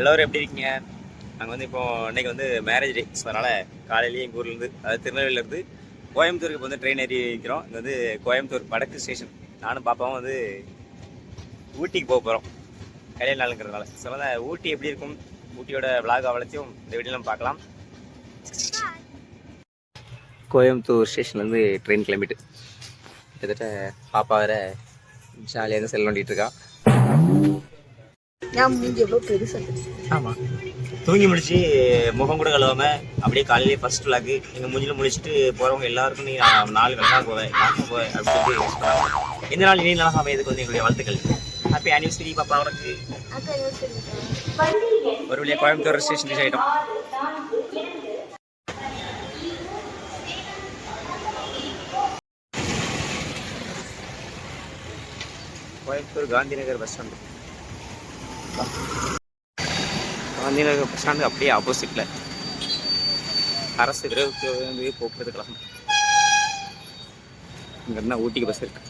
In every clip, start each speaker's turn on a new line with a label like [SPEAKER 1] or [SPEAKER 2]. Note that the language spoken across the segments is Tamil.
[SPEAKER 1] எல்லோரும் எப்படி இருக்கீங்க? நாங்கள் வந்து இப்போ இன்னைக்கு வந்து மேரேஜ் டே ஸோ அதனால் காலையிலேயே எங்கள் ஊர்லேருந்து அதாவது திருநெல்வேலியிலேருந்து கோயம்புத்தூருக்கு இப்போ வந்து ட்ரெயின் ஏறி வைக்கிறோம் இங்கே வந்து கோயம்புத்தூர் வடக்கு ஸ்டேஷன் நானும் பாப்பாவும் வந்து ஊட்டிக்கு போக போகிறோம் கல்யாண நாளுங்கிறதுனால. ஸோ வந்து ஊட்டி எப்படி இருக்கும்? ஊட்டியோட விளாக் அவலத்தையும் இந்த வீடியோ பார்க்கலாம். கோயம்புத்தூர் ஸ்டேஷன்லேருந்து ட்ரெயின் கிளம்பிட்டு. கிட்டத்தட்ட பாப்பா வேற ஜாலியாக இருந்து செல் நோண்டிட்டு இருக்கா.
[SPEAKER 2] மூஞ்சி எவ்வளோ
[SPEAKER 1] ஆமாம் தூங்கி முடிச்சு முகம் கூட கழுவாம அப்படியே காலையிலேயே ஃபர்ஸ்ட் விளாக்கு எங்கள் மூஞ்சில முடிச்சுட்டு போகிறவங்க எல்லாருக்கும் நீ நாலு நல்லா போவேன் நானும் போவேன் அப்படின்னு சொல்லி. இந்த நாள் இனி நல்லா அமையதுக்கு வந்து எங்களுடைய வாழ்த்துக்கள். ஹாப்பி ஆனிவர்சரி பாப்பா
[SPEAKER 2] சொல்லுங்க
[SPEAKER 1] ஒரு வழியாக கோயம்புத்தூர் ஸ்டேஷன் ரீச் ஆகிட்டோம் Coimbatore Gandhi Nagar bus stand Gandhi Nagar bus stand அப்படியே ஆப்போசிட்டில் அரசு விரைவு வந்து போக்குவரத்து கழகம். இங்கேருந்து ஊட்டிக்கு பஸ் இருக்கு.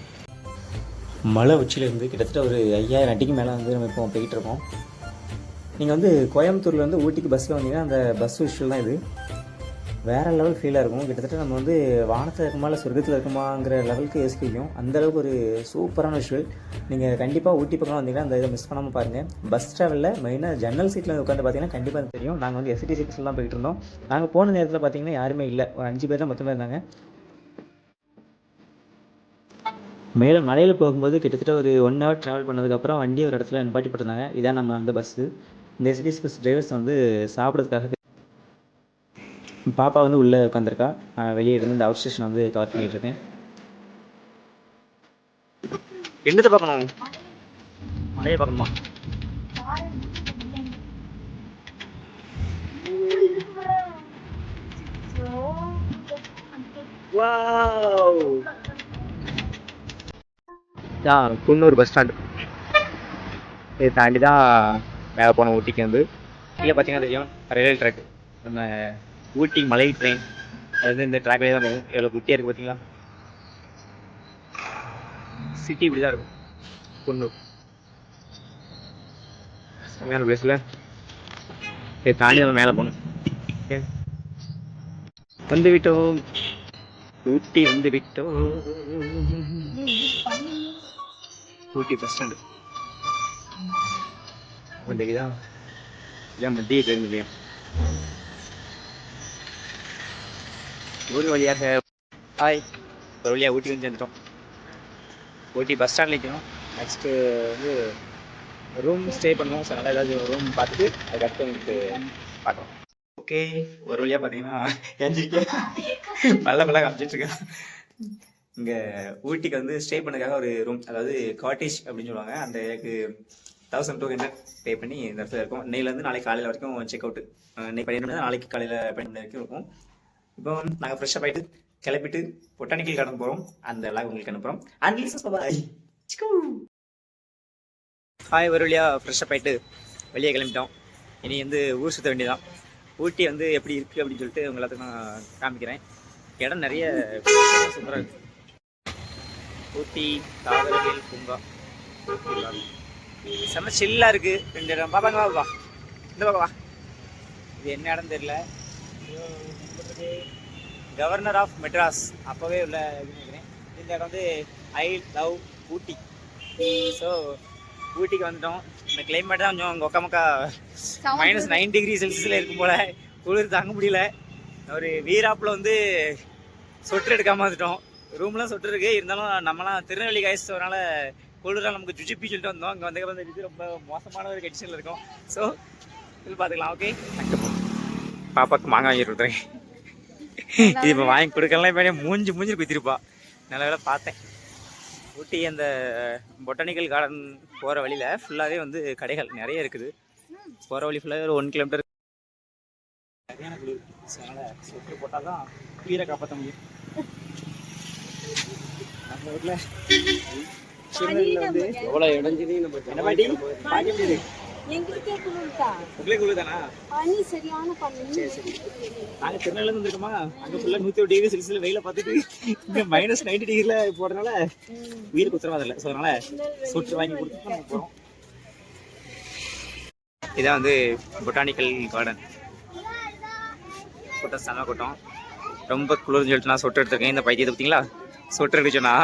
[SPEAKER 3] மலை உச்சியிலேருந்து கிட்டத்தட்ட ஒரு ஐயாயிரம் அடிக்கு மேலே வந்து நம்ம இப்போ போய்கிட்டு இருக்கோம். நீங்கள் வந்து கோயம்புத்தூர்லேருந்து ஊட்டிக்கு பஸ்ஸில் வந்தீங்கன்னா அந்த பஸ் விஷயம் தான் இது. வேறு லெவல் ஃபீலாக இருக்கும். கிட்டத்தட்ட நம்ம வந்து வானத்தில் இருக்குமா இல்லை சொர்க்கத்தில் இருக்குமாங்கிற லெவலுக்கு யோசிக்க வைக்கும் ஒரு சூப்பரான விஷுவல் நீங்கள் கண்டிப்பாக ஊட்டி பக்கம் வந்தீங்கன்னா அந்த இதை மிஸ் பண்ணாமல் பாருங்கள் பஸ் ட்ராவலில் மெயினாக ஜன்னல் சீட்டில் உட்காந்து பார்த்தீங்கன்னா கண்டிப்பாக தெரியும். நாங்கள் வந்து எஸ்டி சீட்ஸில் தான் போயிட்டு இருந்தோம். நாங்கள் போன நேரத்தில் பார்த்தீங்கன்னா யாருமே இல்லை. ஒரு அஞ்சு பேர் தான் மொத்தமாக இருந்தாங்க. மேலே மலையில் போகும்போது கிட்டத்தட்ட ஒரு ஒன் ஹவர் ட்ராவல் பண்ணதுக்கப்புறம் வண்டி ஒரு இடத்துல நிப்பாட்டி போட்டிருந்தாங்க. இதான் நம்ம அந்த பஸ்ஸு இந்த எஸ்டிஎஸ் பஸ் டிரைவர்ஸ் வந்து சாப்பிட்றதுக்காக பாப்பா வந்து உள்ளே உட்காந்துருக்கா வெளியே இருந்து இந்த அவுட் ஸ்டேஷன் வந்து கவர் பண்ணிட்டு இருக்கேன்.
[SPEAKER 1] என்னத்தை பார்க்கணும் மழையை பார்க்கணுமா வாவ். குன்னூர் பஸ் ஸ்டாண்டு இதை தாண்டி தான் மேலே போன ஊட்டிக்கு வந்து. கீழே பார்த்தீங்கன்னா தெரியும். ரயில்வே ட்ராக் நம்ம ஊட்டி மலை ட்ரெயின் அது வந்து இந்த ட்ராக்லேயே தான் போகும் எவ்வளோ குட்டியாக இருக்குது பார்த்தீங்களா சிட்டி இப்படி தான் இருக்கும் குன்னூர் செம்மையான பிளேஸில் இதை தாண்டி நம்ம மேலே போகணும். ஓகே. வந்து விட்டோம் ஊட்டி வந்து விட்டோம் ஊட்டி பஸ் ஸ்டாண்டு தெரியுதா இதான். மத்திய ட்ரெயின் நிலையம் ஊர் வழியாக ஹாய் ஒரு வழியாக ஊட்டி வந்து சேர்ந்துட்டோம். ஊட்டி பஸ் ஸ்டாண்ட் நிற்கணும் நெக்ஸ்ட்டு வந்து ரூம் ஸ்டே பண்ணுவோம். ஸோ நல்லா ஏதாவது ரூம் பார்த்துட்டு அதுக்கடுத்து எனக்கு பார்க்கலாம். ஓகே ஒரு வழியாக பார்த்தீங்கன்னா எஞ்சிருக்கேன் பல்ல நல்லா காமிச்சிட்ருக்கேன் இங்கே ஊட்டிக்கு வந்து ஸ்டே பண்ணதுக்காக ஒரு ரூம் அதாவது காட்டேஜ் அப்படின்னு சொல்லுவாங்க. அந்த எனக்கு தௌசண்ட் டூ ஹண்ட்ரட் பே பண்ணி இந்த இடத்துல இருக்கும். இன்னையிலேருந்து நாளைக்கு காலையில் வரைக்கும் செக் அவுட் இன்னைக்கு பன்னெண்டு மணி நேரம், நாளைக்கு காலையில் பன்னெண்டு வரைக்கும் இருக்கும். இப்போ நாங்கள் ஃப்ரெஷ்ஷப் ஆகிட்டு கிளப்பிட்டு பொட்டானிக்கல் கார்டன் போகிறோம் அந்த லாக் உங்களுக்கு அனுப்புகிறோம் அண்ட் பாய் ஹாய் ஒரு வழியாக ஃப்ரெஷ்ஷப் ஆகிட்டு வெளியே கிளம்பிட்டோம். இனி வந்து ஊர் சுற்ற வேண்டியதான் ஊட்டி வந்து எப்படி இருக்குது அப்படின்னு சொல்லிட்டு உங்க எல்லாத்துக்கும் நான் காமிக்கிறேன். இடம் நிறைய சூப்பராக இருக்குது ஊட்டி தாவரவியல் பூங்கா. செம்ம சில்லாக இருக்கு. ரெண்டு இடம். பாப்பாங்க வா வா இந்த பாப்பா வா. இது என்ன இடம் தெரியல. கவர்னர் ஆஃப் மெட்ராஸ் அப்போவே உள்ள இதுன்னு நினைக்கிறேன். இந்த இடம் வந்து ஐ லவ் ஊட்டி ஸோ ஊட்டிக்கு வந்துட்டோம். இந்த கிளைமேட் தான் கொஞ்சம் ஒக்க மக்கா மைனஸ் நைன் டிகிரி செல்சியஸில் இருக்கும் போல. குளிர் தாங்க முடியல. ஒரு வீராப்பில் வந்து சொட்டு எடுக்காம வந்துட்டோம். ரூம்லாம் சொட்டு இருக்கு. இருந்தாலும் நம்மலாம் திருநெல்வேலி காய்ஸ் வரனால குளிராக நமக்கு ஜுஜிப்பி சொல்லிட்டு வந்தோம். இங்கே வந்ததுக்கு வந்து இது ரொம்ப மோசமான ஒரு கண்டிஷனில் இருக்கும். ஸோ இது பார்த்துக்கலாம் ஓகே பாப்பாக்கு மாங்காய் வாங்கி கொடுத்துறேன். இது இப்போ வாங்கி கொடுக்கலாம் இப்போ மூஞ்சி மூஞ்சி குத்திருப்பா. நல்ல வேலை பார்த்தேன். ஊட்டி அந்த பொட்டானிக்கல் கார்டன் போகிற வழியில் ஃபுல்லாகவே வந்து கடைகள் நிறைய இருக்குது. போகிற வழி ஃபுல்லாக ஒரு ஒன் கிலோமீட்டர் சரியான குளிர். அதனால் சொட்டு போட்டால் தான் உயிரை காப்பாற்ற முடியும். நம்ம ஊரில் சிறுநெல்வேலியில் வந்து எவ்வளோ இடைஞ்சது நம்ம என்ன பாட்டி?
[SPEAKER 2] எங்களுக்கே குளிர்தா
[SPEAKER 1] உங்களே குளிர் தானா
[SPEAKER 2] பனி சரியான பனி.
[SPEAKER 1] நாங்கள் திருநெல்வேலியில் வந்துருக்கோமா அங்கே ஃபுல்லாக நூற்றி ஒரு டிகிரி செல்சியஸ் வெயில பார்த்துட்டு இங்கே மைனஸ் நைன்டி டிகிரியில் போடுறதுனால உயிருக்கு உத்தரவாதம் இல்லை. ஸோ அதனால் சுற்று வாங்கி போகிறோம் இதான் வந்து பொட்டானிக்கல் கார்டன் கூட்டம் செம கூட்டம். ரொம்ப குளிர்னு சொல்லிட்டு நான் சொட்டு எடுத்திருக்கேன். இந்த பைத்தியத்தை பார்த்தீங்களா சொட்டு அடிச்சோன்னா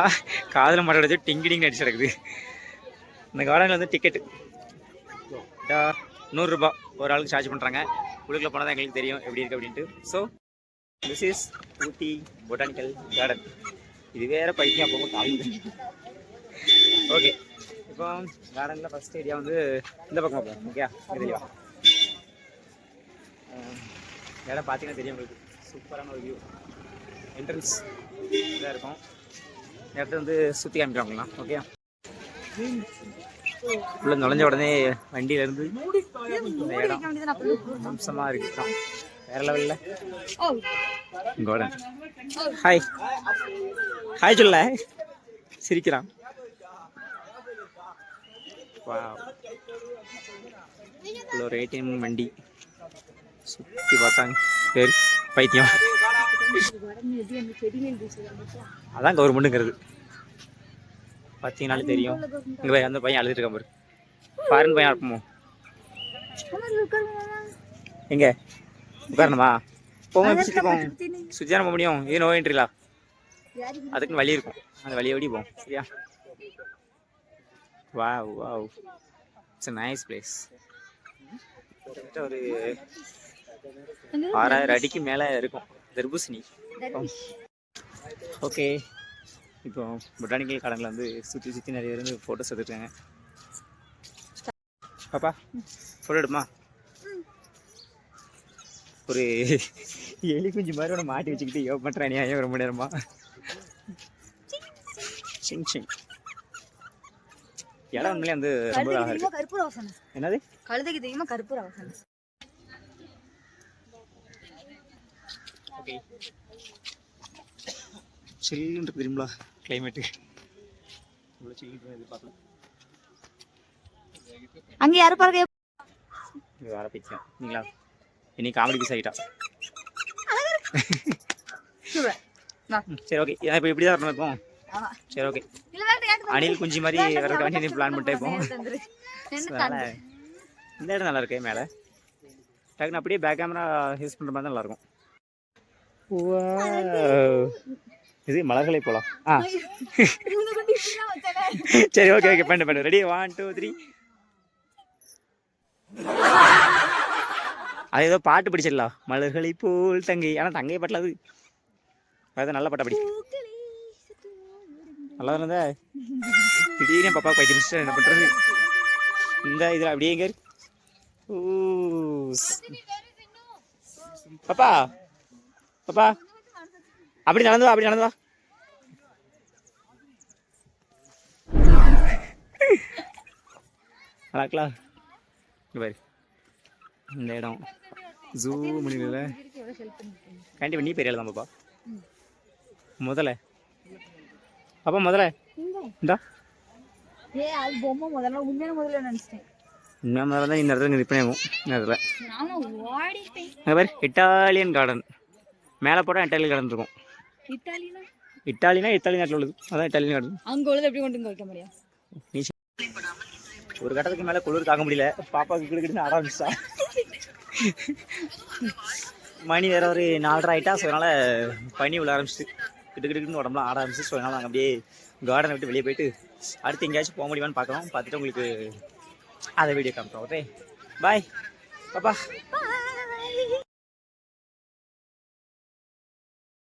[SPEAKER 1] காதில் மட்டும் அடிச்சு டிங்கி டிங்கி அடிச்சு கிடக்குது. இந்த கார்டனில் வந்து டிக்கெட்டு நூறுரூபா ஒரு ஆளுக்கு சார்ஜ் பண்ணுறாங்க உள்ளுக்குள்ளே போனால் தான் எங்களுக்கு தெரியும் எப்படி இருக்குது அப்படின்ட்டு. So this is Ooty botanical garden இது வேறு பைத்தியம் அப்போ காலையில் ஓகே இப்போ கார்டனில் ஃபஸ்ட் ஏரியா வந்து இந்த பக்கம் போகும் ஓகே தெரியவா இடம் பார்த்தீங்கன்னா தெரியும் உங்களுக்கு. சூப்பரான ஒரு வியூ என்ட்ரன்ஸ் இதாக இருக்கும். இடத்த வந்து சுற்றி காமிக்கிறாங்களா ஓகே உள்ள நுழைஞ்ச உடனே வண்டியில இருந்து இந்த இடம் அம்சமாக இருக்கு வேற லெவலில் கோடன். ஹாய் ஹாய் சொல்ல சிரிக்கிறான். ஒரு ஏடிஎம் வண்டி. சுற்றி பார்த்தாங்க. சரி பைத்தியம். அதான் கவர்மெண்ட்டுங்கிறது பார்த்தீங்கனாலே தெரியும். இங்கே அந்த பையன் அழுதுட்டு இருக்கான் பாரு. ஃபாரின் பையன் இருப்போமோ எங்க? உட்காரணுமா? போங்க சுற்றி சுற்றி தானே போக முடியும். இது நோ என்ட்ரிலா அதுக்குன்னு வழி இருக்கும். அந்த வழியை ஓடி போவோம். சரியா? Wow wow. It's nice place ஒரு ஆறாயிரம் அடிக்கு மேலே இருக்கும். தர்பூசணி. ஓகே இப்போ பொட்டானிக்கல் கார்டனில் வந்து சுற்றி சுற்றி நிறைய பேர் வந்து ஃபோட்டோஸ் எடுத்துருக்காங்க. பாப்பா ஃபோட்டோ எடுமா? ஒரு எலி குஞ்சு மாதிரி ஒன்று மாட்டி வச்சுக்கிட்டு யோ பண்ணுறேன் ஒரு மணி நேரமா. சிங் சிங். இடம் உண்மையிலே வந்து ரொம்ப அழகா இருக்கு. என்னது?
[SPEAKER 2] கழுதைக்கு தெரியுமா கருப்பூர வாசனை
[SPEAKER 1] ஓகே சில்லுன்னு இருக்கு தெரியுங்களா கிளைமேட்டு இவ்வளோ சில்லுன்னு
[SPEAKER 2] அங்க யாரு பாருங்க?
[SPEAKER 1] இது வேற பிச்சை நீங்களா? இனி காமெடி பீஸ் ஆகிட்டா. சரி ஓகே இப்போ இப்படி தான்
[SPEAKER 2] ஆமா.
[SPEAKER 1] சரி ஓகே அணில் குஞ்சு மாதிரி வரதுக்காண்டி நீ பிளான் பண்ணிட்டே அதனால இந்த இடம் நல்லா இருக்கு மேலே. டக்குன்னு அப்படியே பேக் கேமரா யூஸ் பண்ணுற மாதிரி தான் நல்லா இருக்கும். Wow. இது மலர்களை போலாம் ஆ. சரி ஓகே ஓகே பண்ணு பண்ணு. ரெடி ஒன் டூ த்ரீ அது ஏதோ பாட்டு படிச்சிடலாம் மலர்களை போல் தங்கை. ஆனால் தங்கை பாட்டில் அது அது நல்ல பாட்டா படி நல்லா இருந்த? திடீர்னு பாப்பா பைத்தியம் பிடிச்சிட்டு என்ன பண்ணுறது இந்த இதில் அப்படியே எங்க. ஊ. பாப்பா. பாப்பா. அப்படி நடந்து வா அப்படி நடந்து வா பாரு. இந்த இடம். ஜூ முடியல. கண்டிப்பா நீ பெரிய தான் பாப்பா முதல்ல. பாப்பா முதல்ல. இந்தா.
[SPEAKER 2] ஏ அது பொம்மை முதல்ல. உண்மையான முதல்ல நினைச்சிட்டேன்.
[SPEAKER 1] இன்னும் முதல்ல தான் இந்த இடத்துல ரிப்பேர் ஆகும். இந்த இடத்துல. பாரு இட்டாலியன் கார்டன் மேலே போட்டால் இட்டாலியன் கார்டன் இருக்கும்.
[SPEAKER 2] இத்தாலினா?
[SPEAKER 1] இட்டாலினா இத்தாலி நாட்டில் உள்ளது. அதான் இட்டாலியன் கார்டன்
[SPEAKER 2] அங்க உள்ளது எப்படி கொண்டு வைக்க முடியும்?
[SPEAKER 1] ஒரு கட்டத்துக்கு மேலே குளிர் தாங்க முடியல. பாப்பாவுக்கு கிடுக்கிட்டு ஆரம்பிச்சா மணி வேற ஒரு நாலரை ஆயிட்டா ஸோ அதனால பனி விழ ஆரம்பிச்சிட்டு கிட்டு கிட்டுன்னு உடம்புலாம் ஆட ஆரம்பிச்சு ஸோ அதனால நாங்கள் அப்படியே கார்டனை விட்டு வெளியே போயிட்டு அடுத்து எங்கேயாச்சும் போக முடியுமான்னு பார்க்குறோம். பார்த்துட்டு உங்களுக்கு அதை வீடியோ காமிப்போம் ஓகே பாய் பாப்பா.